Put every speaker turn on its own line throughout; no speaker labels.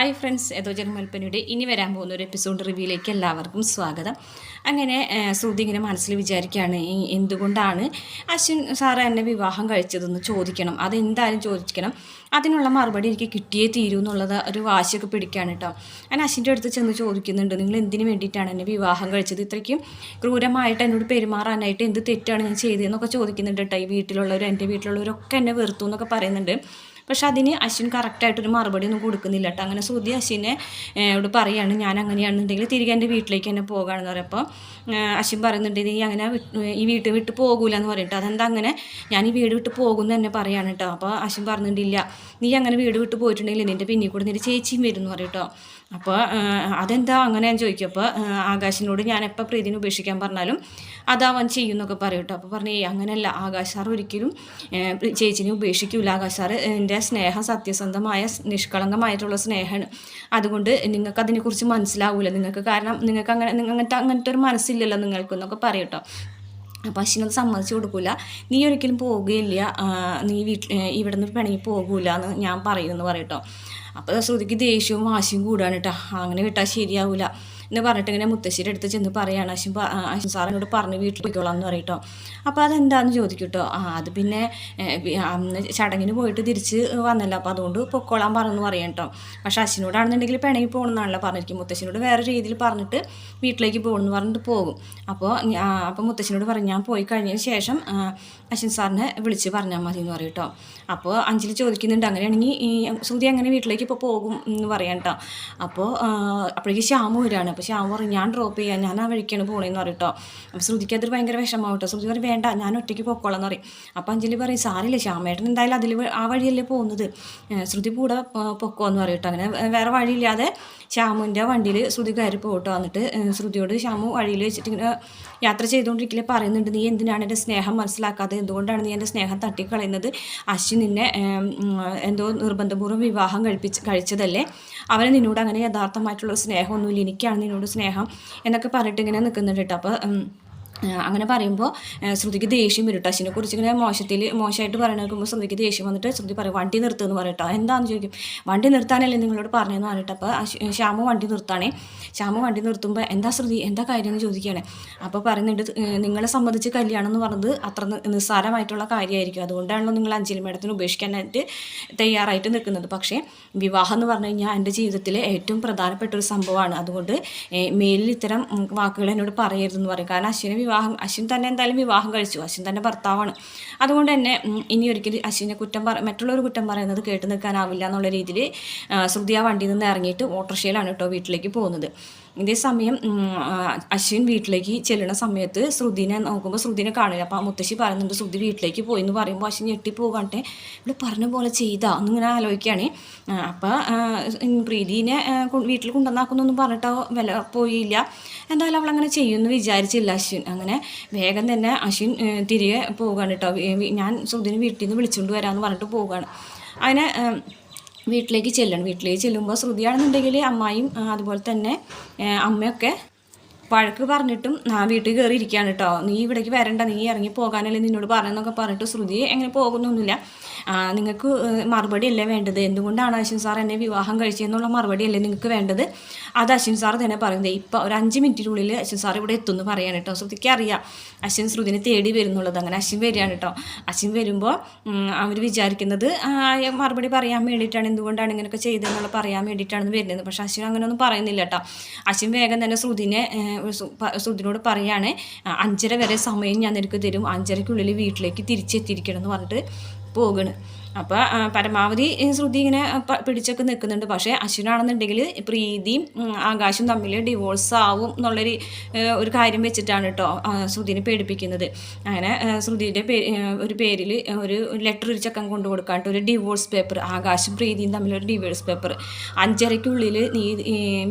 Hi friends ഏതോ ജന്മൽപ്പനയുടെ ഇനി വരാൻ പോകുന്ന ഒരു എപ്പിസോഡ് റിവ്യൂയിലേക്ക് എല്ലാവർക്കും സ്വാഗതം. അങ്ങനെ ശ്രുതി ഇങ്ങനെ മനസ്സിൽ വിചാരിക്കുകയാണ് എന്തുകൊണ്ടാണ് അശ്വിൻ സാറ് എന്നെ വിവാഹം കഴിച്ചതെന്ന് ചോദിക്കണം? അതെന്തായാലും ചോദിക്കണം. അതിനുള്ള മറുപടി എനിക്ക് കിട്ടിയേ തീരൂ എന്നുള്ളത് ഒരു വാശിയൊക്കെ പിടിക്കുകയാണ് കേട്ടോ ഞാൻ അശ്വിന്റെ അടുത്ത് ചെന്ന് ചോദിക്കുന്നുണ്ട് നിങ്ങൾ എന്തിനു വേണ്ടിയിട്ടാണ് എന്നെ വിവാഹം കഴിച്ചത്? ഇത്രയ്ക്കും ക്രൂരമായിട്ട് എന്നോട് പെരുമാറാനായിട്ട് എന്ത് തെറ്റാണ് ഞാൻ ചെയ്തതെന്നൊക്കെ ചോദിക്കുന്നുണ്ട് കേട്ടോ ഈ വീട്ടിലുള്ളവർ എന്റെ വീട്ടിലുള്ളവരൊക്കെ എന്നെ വെറുത്തു എന്നൊക്കെ പറയുന്നുണ്ട്. പക്ഷെ അതിന് അശ്വിൻ കറക്റ്റായിട്ടൊരു മറുപടി ഒന്നും കൊടുക്കുന്നില്ല കേട്ടോ. അങ്ങനെ ശ്രുതി അശ്വിനെ ഇവിടെ പറയുകയാണ് ഞാൻ അങ്ങനെയാണെന്നുണ്ടെങ്കിൽ തിരികെ എന്റെ വീട്ടിലേക്ക് തന്നെ പോകുകയാണെന്ന് പറയുമ്പോൾ അശ്വിൻ പറയുന്നുണ്ട് നീ അങ്ങനെ ഈ വീട്ട് വിട്ട് പോകൂല എന്ന് പറയട്ടോ അതെന്താ അങ്ങനെ ഞാൻ ഈ വീട് വിട്ട് പോകുമെന്ന് തന്നെ പറയാണ് കേട്ടോ. അപ്പോൾ അശ്വിൻ പറഞ്ഞിട്ടില്ല നീ അങ്ങനെ വീട് വിട്ട് പോയിട്ടുണ്ടെങ്കിൽ നിന്റെ പിന്നിൽ കൂടെ നിന്റെ ചേച്ചിയും വരും എന്ന് പറയട്ടോ അപ്പോൾ അതെന്താ അങ്ങനെ ഞാൻ ചോദിക്കും. അപ്പോൾ ആകാശിനോട് ഞാൻ എപ്പോൾ പ്രീതിനെ ഉപേക്ഷിക്കാൻ പറഞ്ഞാലും അതാവൻ ചെയ്യുമെന്നൊക്കെ പറയും കേട്ടോ. അപ്പോൾ പറഞ്ഞു അങ്ങനെയല്ല. ആകാശ് സാർ ഒരിക്കലും ചേച്ചിനെ ഉപേക്ഷിക്കൂല. ആകാശ് എന്റെ സ്നേഹം സത്യസന്ധമായ നിഷ്കളങ്കമായിട്ടുള്ള സ്നേഹമാണ്. അതുകൊണ്ട് നിങ്ങൾക്ക് അതിനെക്കുറിച്ച് മനസ്സിലാവില്ല നിങ്ങൾക്ക് കാരണം നിങ്ങൾക്ക് അങ്ങനെ അങ്ങനത്തെ അങ്ങനത്തെ ഒരു മനസ്സില്ലല്ലോ നിങ്ങൾക്കെന്നൊക്കെ പറയട്ടോ അപ്പോൾ അശ്വിനത് സമ്മതിച്ചു കൊടുക്കില്ല നീ ഒരിക്കലും പോവുകയില്ല. ആ, നീ വീട്ടിൽ ഇവിടെ നിന്ന് പിണങ്ങി പോകൂല എന്ന് ഞാൻ പറയുമെന്ന് പറയട്ടോ അപ്പോൾ ശ്രുതിക്ക് ദേഷ്യവും വാശിയും കൂടാണ് കേട്ടോ. അങ്ങനെ വിട്ടാൽ ശരിയാവില്ല എന്ന് പറഞ്ഞിട്ട് ഇങ്ങനെ മുത്തശ്ശിയുടെ അടുത്ത് ചെന്ന് പറയാണ് അശ്വിൻ അശ്വിൻ സാർ എന്നോട് പറഞ്ഞ് വീട്ടിൽ പോയിക്കോളാം എന്ന് പറയട്ടോ. അപ്പോൾ അതെന്താണെന്ന് ചോദിക്കും കേട്ടോ. ആ അത് പിന്നെ അന്ന് ചടങ്ങിന് പോയിട്ട് തിരിച്ച് വന്നല്ലോ. അപ്പോൾ അതുകൊണ്ട് പൊക്കോളാൻ പറഞ്ഞു പറയാം കേട്ടോ. പക്ഷേ അശ്വിനോടാണെന്നുണ്ടെങ്കിൽ പിണങ്ങി പോകണമെന്നാണല്ലോ പറഞ്ഞിരിക്കും. മുത്തശ്ശിനോട് വേറെ രീതിയിൽ പറഞ്ഞിട്ട് വീട്ടിലേക്ക് പോകണമെന്ന് പറഞ്ഞിട്ട് പോകും. അപ്പോൾ അപ്പോൾ മുത്തശ്ശിനോട് പറഞ്ഞു ഞാൻ പോയി കഴിഞ്ഞതിന് ശേഷം അശ്വിൻ സാറിനെ വിളിച്ച് പറഞ്ഞാൽ മതി എന്ന് പറയും കേട്ടോ. അപ്പോൾ അഞ്ജലി ചോദിക്കുന്നുണ്ട് അങ്ങനെയാണെങ്കിൽ ഈ സുതി അങ്ങനെ വീട്ടിലേക്ക് ഇപ്പോൾ പോകും എന്ന് പറയാം കേട്ടോ. അപ്പോൾ അപ്പോഴേക്ക് ശ്യാമു വരികയാണ്. അപ്പോൾ അവർ ഞാൻ ഡ്രോപ്പ് ചെയ്യാം ഞാൻ ആ വഴിക്കാണ് പോണേന്ന് പറയും അപ്പോൾ ശ്രുതിക്ക് അതൊരു ഭയങ്കര വിഷമം കേട്ടോ ശ്രുതി പറയും വേണ്ട ഞാൻ ഒറ്റയ്ക്ക് പൊക്കോളാം എന്ന് പറയും. അപ്പോൾ അഞ്ജലി പറയും സാറില്ല ശ്യാമേട്ടൻ എന്തായാലും അതിൽ ആ വഴിയല്ലേ പോകുന്നത്. ശ്രുതി കൂടെ പൊക്കോ എന്ന് അങ്ങനെ വേറെ വഴിയില്ലാതെ ശ്യാമുവിന്റെ വണ്ടിയിൽ ശ്രുതി കയറി പോകട്ടോ എന്നിട്ട് ശ്രുതിയോട് ശ്യാമു വഴിയിൽ വെച്ചിട്ട് ഇങ്ങനെ യാത്ര ചെയ്തുകൊണ്ടിരിക്കലേ പറയുന്നുണ്ട് നീ എന്തിനാണ് എന്റെ സ്നേഹം മനസ്സിലാക്കാതെ എന്തുകൊണ്ടാണ് നീ എന്റെ സ്നേഹം തട്ടിക്കളയുന്നത്? അശ്വിൻ നിന്നെ എന്തോ നിർബന്ധപൂർവം വിവാഹം കഴിപ്പിച്ച് കഴിച്ചതല്ലേ? അവന് നിന്നോട് അങ്ങനെ യഥാർത്ഥമായിട്ടുള്ള സ്നേഹമൊന്നുമില്ല. എനിക്കാണ് നിന്നോട് സ്നേഹം എന്നൊക്കെ പറഞ്ഞിട്ട് ഇങ്ങനെ നിൽക്കുന്നുണ്ട് കേട്ടോ. അപ്പോൾ അങ്ങനെ പറയുമ്പോൾ ശ്രുതിക്ക് ദേഷ്യം വരും കേട്ടോ അശ്വിനെ കുറിച്ച് ഇങ്ങനെ മോശത്തിൽ മോശമായിട്ട് പറയണ കേൾക്കുമ്പോൾ ശ്രുതിക്ക് ദേഷ്യം വന്നിട്ട് ശ്രുതി പറയും വണ്ടി നിർത്തുമെന്ന് പറയട്ടോ എന്താണെന്ന് ചോദിക്കും? വണ്ടി നിർത്താനല്ലേ നിങ്ങളോട് പറഞ്ഞതെന്ന് പറഞ്ഞിട്ട് അപ്പോൾ ശ്യാമു വണ്ടി നിർത്താണേ. ശ്യാമു വണ്ടി നിർത്തുമ്പോൾ എന്താ ശ്രുതി? എന്താ കാര്യം? എന്ന് ചോദിക്കുകയാണ്. അപ്പോൾ പറയുന്നുണ്ട് നിങ്ങളെ സംബന്ധിച്ച് കല്യാണം എന്ന് പറഞ്ഞത് അത്ര നിസ്സാരമായിട്ടുള്ള കാര്യമായിരിക്കും അതുകൊണ്ടാണല്ലോ നിങ്ങൾ അഞ്ജലി മേഡത്തിന് ഉപേക്ഷിക്കാനായിട്ട് തയ്യാറായിട്ട് നിൽക്കുന്നത്. പക്ഷേ വിവാഹം എന്ന് പറഞ്ഞു കഴിഞ്ഞാൽ എന്റെ ജീവിതത്തിലെ ഏറ്റവും പ്രധാനപ്പെട്ട ഒരു സംഭവമാണ്. അതുകൊണ്ട് മേലിൽ ഇത്തരം വാക്കുകൾ എന്നോട് പറയരുതെന്ന് പറയും. കാരണം അശ്വിനെ വിവാഹം അശ്വിൻ തന്നെ എന്തായാലും വിവാഹം കഴിച്ചു. അശ്വിൻ തന്നെ ഭർത്താവാണ്. അതുകൊണ്ട് തന്നെ ഇനി ഒരിക്കലും അശ്വിനെ കുറ്റം പറ മറ്റുള്ളവർ കുറ്റം പറയുന്നത് കേട്ട് നിൽക്കാനാവില്ല എന്നുള്ള രീതിയിൽ ശ്രുതി ആ വണ്ടിയിൽ നിന്ന് ഇറങ്ങിയിട്ട് ഓട്ടോറിക്ഷയിലാണ് കേട്ടോ വീട്ടിലേക്ക് പോകുന്നത്. ഇതേ സമയം അശ്വിൻ വീട്ടിലേക്ക് ചെല്ലുന്ന സമയത്ത് ശ്രുതിനെ നോക്കുമ്പോൾ ശ്രുതിനെ കാണില്ല. അപ്പോൾ മുത്തശ്ശി പറയുന്നുണ്ട് ശ്രുതി വീട്ടിലേക്ക് പോയി എന്ന് പറയുമ്പോൾ അശ്വിൻ ഞെട്ടി പോകാട്ടെ ഇവിടെ പറഞ്ഞ പോലെ ചെയ്താ എന്നിങ്ങനെ ആലോചിക്കുകയാണ് അപ്പോൾ പ്രീതിനെ വീട്ടിൽ കൊണ്ടുവന്നാക്കുന്നൊന്നും പറഞ്ഞിട്ടോ വില പോയില്ല. എന്തായാലും അവളങ്ങനെ ചെയ്യുമെന്ന് വിചാരിച്ചില്ല അശ്വിൻ. അങ്ങനെ വേഗം തന്നെ അശ്വിൻ തിരികെ പോവുകയാണ് കേട്ടോ. ഞാൻ സുധിന് വീട്ടിൽ നിന്ന് വിളിച്ചുകൊണ്ട് വരാമെന്ന് പറഞ്ഞിട്ട് പോവുകയാണ്. അങ്ങനെ വീട്ടിലേക്ക് ചെല്ലണം. വീട്ടിലേക്ക് ചെല്ലുമ്പോൾ ശ്രുതിയാണെന്നുണ്ടെങ്കിൽ അമ്മായും ആ, അതുപോലെ തന്നെ അമ്മയൊക്കെ വഴക്ക് പറഞ്ഞിട്ടും ഞാൻ വീട്ടിൽ കയറി ഇരിക്കുകയാണ് കേട്ടോ നീ ഇവിടേക്ക് വരണ്ട നീ ഇറങ്ങി പോകാനല്ലേ നിന്നോട് പറഞ്ഞെന്നൊക്കെ പറഞ്ഞിട്ട് ശ്രുതി എങ്ങനെ പോകുന്നൊന്നുമില്ല. നിങ്ങൾക്ക് മറുപടി അല്ലേ വേണ്ടത്? എന്തുകൊണ്ടാണ് അശ്വിൻ സാർ എന്നെ വിവാഹം കഴിച്ചതെന്നുള്ള മറുപടി അല്ലേ നിങ്ങൾക്ക് വേണ്ടത്? അത് അശ്വിൻ സാർ തന്നെ പറയുന്നത്. ഇപ്പോൾ ഒരു അഞ്ച് മിനിറ്റിനുള്ളിൽ അശ്വിൻ സാർ ഇവിടെ എത്തുമെന്ന് പറയാൻ കേട്ടോ ശ്രുതിക്ക് അറിയാം അശ്വിൻ ശ്രുതിനെ തേടി വരുന്നുള്ളത്. അങ്ങനെ അശ്വിൻ വരികയാണ് കേട്ടോ അശ്വിൻ വരുമ്പോൾ അവർ വിചാരിക്കുന്നത് മറുപടി പറയാൻ വേണ്ടിയിട്ടാണ് എന്തുകൊണ്ടാണ് ഇങ്ങനെയൊക്കെ ചെയ്തതെന്നുള്ള പറയാൻ വേണ്ടിയിട്ടാണ് വരുന്നത്. പക്ഷേ അശ്വിൻ അങ്ങനെയൊന്നും പറയുന്നില്ല കേട്ടോ അശ്വിൻ വേഗം തന്നെ ശ്രുതിനെ ഏഹ്, സു- പ- ശ്രുതിനോട് പറയാണ് അഞ്ചര വരെ സമയം ഞാൻ നിനക്ക് തരും. അഞ്ചരയ്ക്കുള്ളിൽ വീട്ടിലേക്ക് തിരിച്ചെത്തിയിരിക്കണം എന്ന് പറഞ്ഞിട്ട് പോകണ്. അപ്പോൾ പരമാവധി ശ്രുതി ഇങ്ങനെ പിടിച്ചൊക്കെ നിൽക്കുന്നുണ്ട്. പക്ഷേ അശ്വിനാണെന്നുണ്ടെങ്കിൽ പ്രീതിയും ആകാശും തമ്മിൽ ഡിവോഴ്സ് ആവും എന്നുള്ളൊരു ഒരു കാര്യം വെച്ചിട്ടാണ് കേട്ടോ ശ്രുതിനെ പേടിപ്പിക്കുന്നത്. അങ്ങനെ ശ്രുതിയുടെ ഒരു പേരിൽ ഒരു ലെറ്റർ ഒരു ചക്കം കൊണ്ടു കൊടുക്കാണ്ട് ഒരു ഡിവോഴ്സ് പേപ്പർ ആകാശും പ്രീതിയും തമ്മിലൊരു ഡിവോഴ്സ് പേപ്പർ അഞ്ചരയ്ക്കുള്ളിൽ നീ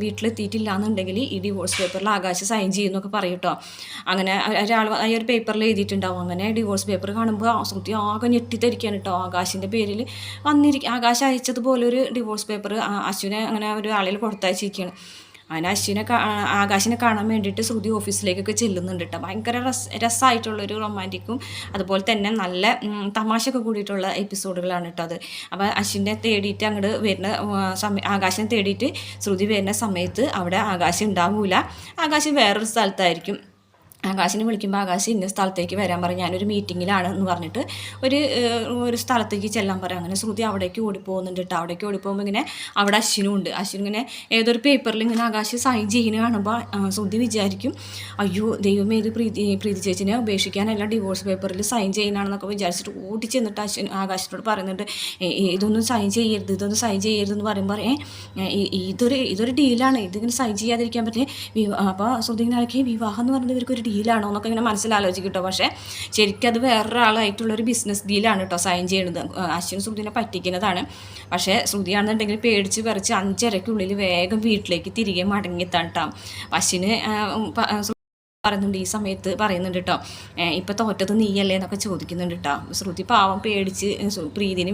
വീട്ടിലെത്തിയിട്ടില്ല എന്നുണ്ടെങ്കിൽ ഈ ഡിവോഴ്സ് പേപ്പറിൽ ആകാശ് സൈൻ ചെയ്യുന്നൊക്കെ പറയും കേട്ടോ അങ്ങനെ ഒരാൾ ഈ ഒരു പേപ്പറിൽ എഴുതിയിട്ടുണ്ടാവും. അങ്ങനെ ഡിവോഴ്സ് പേപ്പർ കാണുമ്പോൾ ശ്രുതി ആകെ ഞെട്ടിത്തരിക്കാണ് കേട്ടോ ആകാശിന്റെ പേരിൽ. വന്നിരിക്കും ആകാശ് അയച്ചതുപോലെ ഒരു ഡിവോഴ്സ് പേപ്പർ അശ്വിനെ അങ്ങനെ ഒരു ആളിൽ കൊടുത്തയച്ചിരിക്കുകയാണ്. അങ്ങനെ അശ്വിനെ ആകാശിനെ കാണാൻ വേണ്ടിയിട്ട് ശ്രുതി ഓഫീസിലേക്കൊക്കെ ചെല്ലുന്നുണ്ട് കേട്ടോ. ഭയങ്കര രസ രസമായിട്ടുള്ളൊരു റൊമാന്റിക്കും അതുപോലെ തന്നെ നല്ല തമാശയൊക്കെ കൂടിയിട്ടുള്ള എപ്പിസോഡുകളാണ് കേട്ടോ അത്. അപ്പോൾ അശ്വിനെ തേടിയിട്ട് അങ്ങോട്ട് വരുന്ന സമയം ആകാശിനെ തേടിയിട്ട് ശ്രുതി വരുന്ന സമയത്ത് അവിടെ ആകാശം ഉണ്ടാവില്ല ആകാശം വേറൊരു സ്ഥലത്തായിരിക്കും. ആകാശിനെ വിളിക്കുമ്പോൾ ആകാശ് ഇന്ന സ്ഥലത്തേക്ക് വരാൻ പറയും ഞാനൊരു മീറ്റിങ്ങിലാണ് എന്ന് പറഞ്ഞിട്ട് ഒരു ഒരു സ്ഥലത്തേക്ക് ചെല്ലാൻ പറയും അങ്ങനെ ശ്രുതി അവിടേക്ക് ഓടിപ്പോകുന്നുണ്ട് കേട്ടോ അവിടേക്ക് ഓടിപ്പോകുമ്പോൾ ഇങ്ങനെ അവിടെ അശ്വിനും ഉണ്ട്. അശ്വിൻ ഇങ്ങനെ ഏതൊരു പേപ്പറിൽ ഇങ്ങനെ ആകാശ് സൈൻ ചെയ്യുന്ന കാണുമ്പോൾ ശ്രുതി വിചാരിക്കും അയ്യോ ദൈവമേ ഇത് പ്രീതി പ്രീതി ചേച്ചിനെ ഉപേക്ഷിക്കാനല്ല ഡിവോഴ്സ് പേപ്പറിൽ സൈൻ ചെയ്യുന്നതാണെന്നൊക്കെ വിചാരിച്ചിട്ട് ഓടി ചെന്നിട്ട് അശ്വിൻ ആകാശിനോട് പറയുന്നുണ്ട് "ഏ, ഏ, ഇതൊന്നും സൈൻ ചെയ്യരുത് ഇതൊന്നും സൈൻ ചെയ്യരുതെന്ന് പറയുമ്പോൾ ഏ ഇതൊരു ഇതൊരു ഡീലാണ് ഇതിങ്ങനെ സൈൻ ചെയ്യാതിരിക്കാൻ പറ്റിയ അപ്പോൾ ശ്രുതി ഇങ്ങനെ വിവാഹം എന്ന് പറയുന്നത് ഇവർക്ക് ഒരു ഡീലാണോ എന്നൊക്കെ ഇങ്ങനെ മനസ്സിലാലോചിക്കും കേട്ടോ പക്ഷേ ശരിക്കും അത് വേറൊരാളായിട്ടുള്ളൊരു ബിസിനസ് ഡീലാണ് കേട്ടോ സൈൻ ചെയ്യുന്നത്. അശ്വിൻ ശ്രുതിനെ പറ്റിക്കുന്നതാണ്. പക്ഷേ ശ്രുതിയാണെന്നുണ്ടെങ്കിൽ പേടിച്ച് പറിച്ച് അഞ്ചരയ്ക്കുള്ളിൽ വേഗം വീട്ടിലേക്ക് തിരികെ മടങ്ങി കേട്ടോ അശ്വിന് പറയുന്നുണ്ട് ഈ സമയത്ത് പറയുന്നുണ്ട് കേട്ടോ ഇപ്പം തോറ്റത് നീയല്ലേ എന്നൊക്കെ ചോദിക്കുന്നുണ്ട് കേട്ടോ ശ്രുതി പാവം പേടിച്ച് പ്രീതിനെ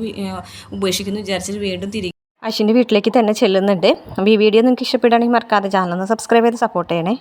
ഉപേക്ഷിക്കുന്നു വിചാരിച്ചിട്ട് വീണ്ടും തിരികെ അശ്വിന്റെ വീട്ടിലേക്ക് തന്നെ ചെല്ലുന്നുണ്ട്. അപ്പോൾ ഈ വീഡിയോ നിങ്ങൾക്ക് ഇഷ്ടപ്പെടുകയാണെങ്കിൽ മറക്കാതെ ചാനൽ ഒന്ന് സബ്സ്ക്രൈബ് ചെയ്ത് സപ്പോർട്ട് ചെയ്യണേ.